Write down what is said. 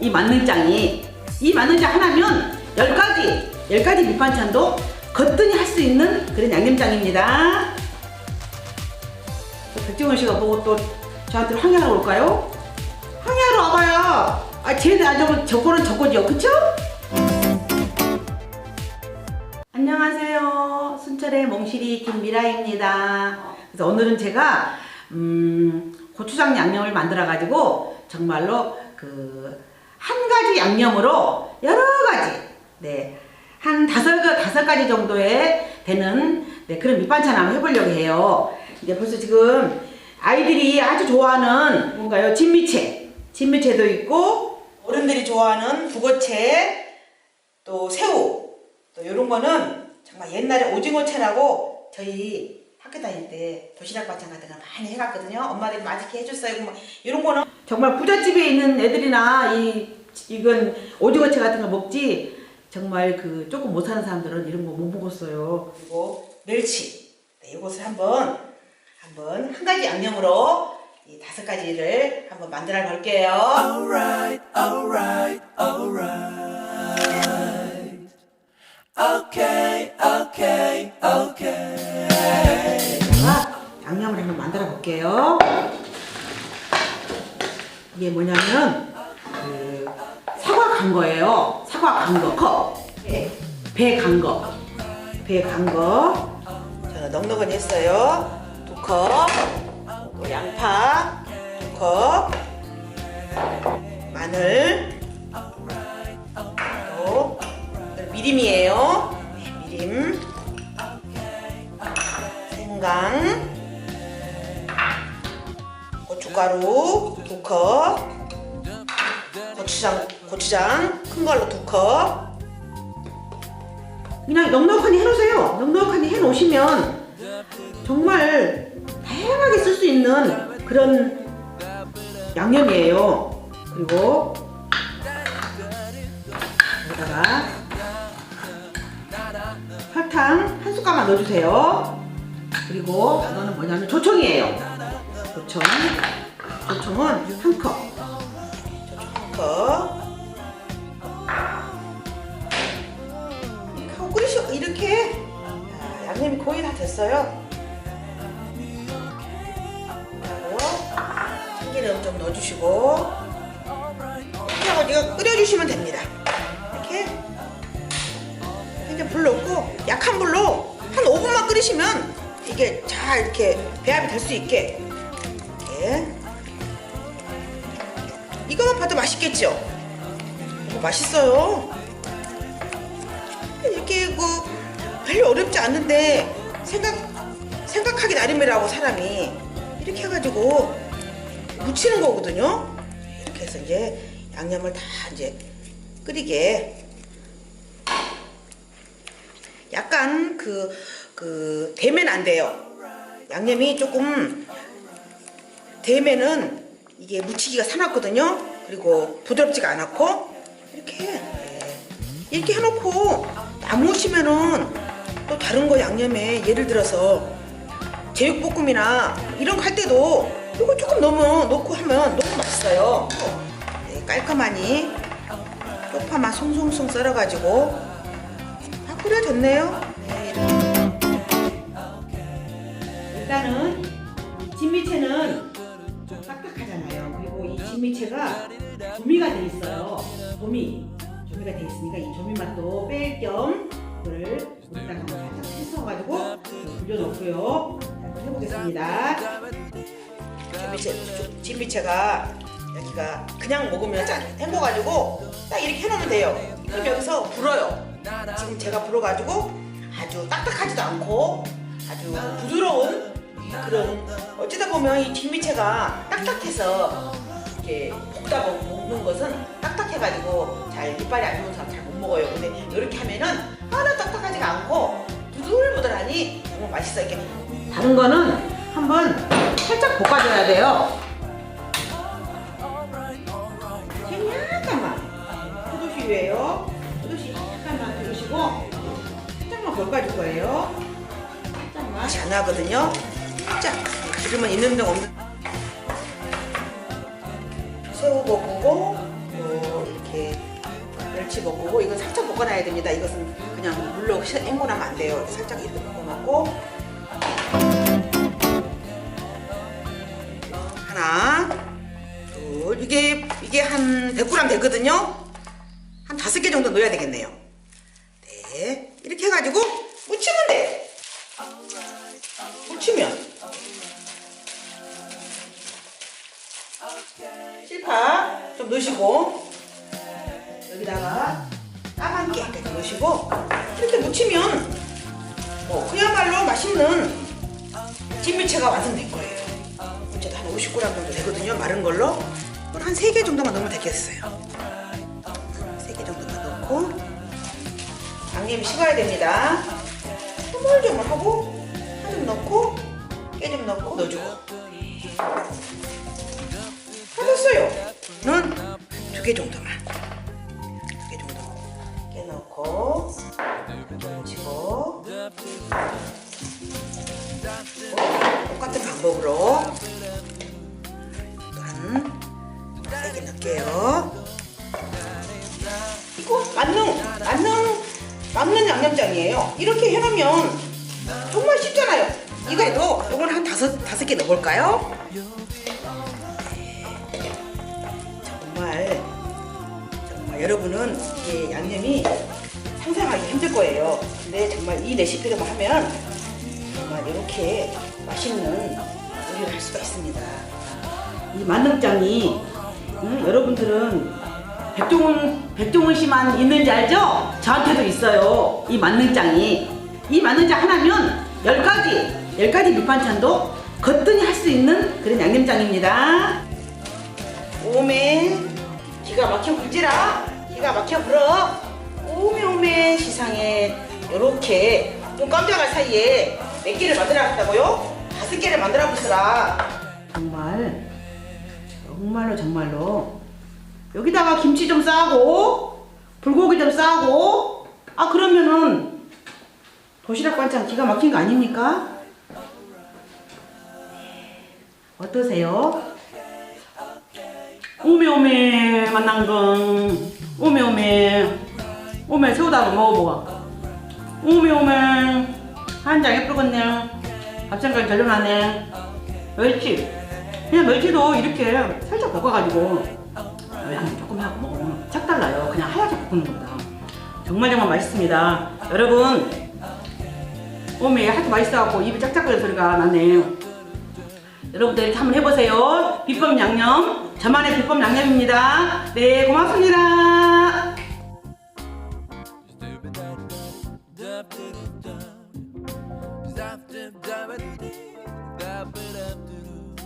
이 만능장이 이 만능장 하나면 10가지 10가지 밑반찬도 거뜬히 할 수 있는 그런 양념장입니다 또 백종원 씨가 보고 또 저한테 항의하러 올까요? 항의하러 와봐요 아안 적은 저거는 저거죠 그쵸? 안녕하세요. 순철의 몽실이 김미라입니다. 그래서 오늘은 제가 음, 고추장 양념을 만들어 가지고 정말로 그 한 가지 양념으로 여러 가지 네. 한 다섯 가 다섯 가지 정도의 되는 네, 그런 밑반찬 한번 해보려고 해요. 이제 벌써 지금 아이들이 아주 좋아하는 뭔가요? 진미채. 진미채도 있고 어른들이 좋아하는 북어채 또 새우 또 이런 거는 정말 옛날에 오징어채라고 저희 학교 다닐 때 도시락 반찬 같은 거 많이 해갔거든요. 엄마들이 맛있게 해줬어요. 뭐 이런 거는 정말 부잣집에 있는 애들이나 이 이건 오징어채 같은 걸 먹지 정말 그 조금 못 사는 사람들은 이런 거 못 먹었어요. 그리고 멸치 네, 이것을 한번 한번 한 가지 양념으로 이 다섯 가지를 한번 만들어 볼게요. Alright, alright, alright. Okay, okay, okay. 양념을 한번 만들어 볼게요. 이게 뭐냐면 그 사과 간 거예요. 사과 간 거, 컵. 배 간 거. 배 간 거. 저는 넉넉하니 했어요. 두 컵. 또 양파 두 컵. 마늘. 또 미림이에요. 네, 미림. 생강, 고춧가루 두 컵, 고추장 고추장 큰 걸로 두 컵. 그냥 넉넉하니 해놓으세요. 넉넉하니 해놓으시면 정말 다양하게 쓸 수 있는 그런 양념이에요. 그리고 여기다가 설탕 한 숟갈만 넣어주세요. 그리고 이거는 뭐냐면 조청이에요. 조청. 조청은 한 컵. 조청 한 컵. 하고 끓이시 이렇게 자, 양념이 거의 다 됐어요. 그리고 참기름 좀 넣어주시고 이렇게 해가지고 끓여주시면 됩니다. 이렇게 이제 불 넣고 약한 불로 한 5분만 끓이시면 이게 잘 이렇게 배합이 될 수 있게 이거만 봐도 맛있겠죠? 너무 맛있어요. 이렇게 그 별로 어렵지 않은데 생각 생각하기 나름이라고 사람이 이렇게 해가지고 무치는 거거든요. 이렇게 해서 이제 양념을 다 이제 끓이게 약간 그, 그, 대면 안 돼요. 양념이 조금, 대면은 이게 무치기가 사납거든요. 그리고 부드럽지가 않았고, 이렇게, 네. 이렇게 해놓고, 남으시면은 또 다른 거 양념에 예를 들어서 제육볶음이나 이런 거 할 때도 이거 조금 넣으면, 넣고 하면 너무 맛있어요. 네, 깔끔하니, 쪽파만 송송송 썰어가지고, 다 끓여졌네요. 네, 일단은 이 진미채는. 진미채가 조미가 돼 있어요. 조미. 조미가 돼 있으니까 이 조미 맛도 뺄 겸 이거를 물에다가 한번 살짝 씻어가지고 불려놓고요. 자, 한번 해보겠습니다. 진미채, 조- 진미채가 여기가 그냥 먹으면 짠 헹궈가지고 딱 이렇게 해놓으면 돼요. 그럼 여기서 불어요. 지금 제가 불어가지고 아주 딱딱하지도 않고 아주 부드러운 그런 어찌다 보면 이 진미채가 딱딱해서 이렇게 먹- 먹는 것은 딱딱해가지고 잘 이빨이 안 좋은 사람 잘 못 먹어요. 근데 이렇게 하면은 하나 딱딱하지가 않고 부들부들하니 정말 맛있어요. 이렇게 다른 거는 한번 살짝 볶아줘야 돼요. 약간만 포도씨유예요. 포도씨 약간만 두르시고 살짝만 볶아줄 거예요. 살짝만. 안 나거든요. 살짝 기름은 있는 데 없는. 새우 볶고 뭐 김치 볶고 이건 살짝 볶아놔야 됩니다. 이것은 그냥 물로 시- 헹궈나면 안 돼요. 살짝 이렇게 볶아놓고 하나, 둘 이게 이게 한 100g 되거든요. 한 다섯 개 정도 넣어야 되겠네요. 네, 이렇게 해가지고 무치면 돼. 실파 좀 넣으시고 여기다가 까만 깨까지 넣으시고 이렇게 무치면 뭐 그야말로 맛있는 찐미채가 완성된 거예요. 무채도 한 50g 정도 되거든요. 마른 걸로. 한 3개 정도만 넣으면 되겠어요. 3개 정도만 넣고 양념이 식어야 됩니다. 조물조물하고 파좀 넣고 깨 좀 넣고 넣어주고. 는 두 개 정도만. 두 개 정도. 깨 넣고, 묻히고. 똑같은 방법으로 또한 세개 넣을게요. 이거 만능, 만능, 만능 양념장이에요. 이렇게 해놓으면 정말 쉽잖아요. 이거에도 이걸 한 다섯, 다섯 개 넣어볼까요? 여러분은 이게 양념이 상상하기 힘들 거예요. 근데 정말 이 레시피를 하면 정말 이렇게 맛있는 요리를 할 수가 있습니다. 이 만능장이 응? 여러분들은 백종원 백종원 씨만 있는지 알죠? 저한테도 있어요. 이 만능장이 이 만능장 하나면 열 가지 열 가지 밑반찬도 거뜬히 할 수 있는 그런 양념장입니다. 오메 기가 막혀 불지라 기가 막혀 불어 오메 오메 시상에 요렇게 좀 깜짝할 사이에 몇 개를 만들어놨다고요? 다섯 개를 만들어 보시라 정말 정말로 정말로 여기다가 김치 좀 싸고 불고기 좀 싸고 아 그러면은 도시락 반찬 기가 막힌 거 아닙니까? 어떠세요? 오메 오메 만난 건 오메 오메. 오메 새우다 한번 먹어보고 오메 오메. 한장 예쁘겠네. 밥상까지 절려나네. 멸치. 그냥 멸치도 이렇게 살짝 볶아가지고. 양 조금 하고 먹으면 짝 달라요. 그냥 하얗게 볶는 것보다. 정말 정말 맛있습니다. 여러분 오메 하도 맛있어갖고 입이 짝짝거리는 소리가 나네요 여러분들 한번 해보세요. 비법 양념. 저만의 비법 양념입니다. 네, 고맙습니다.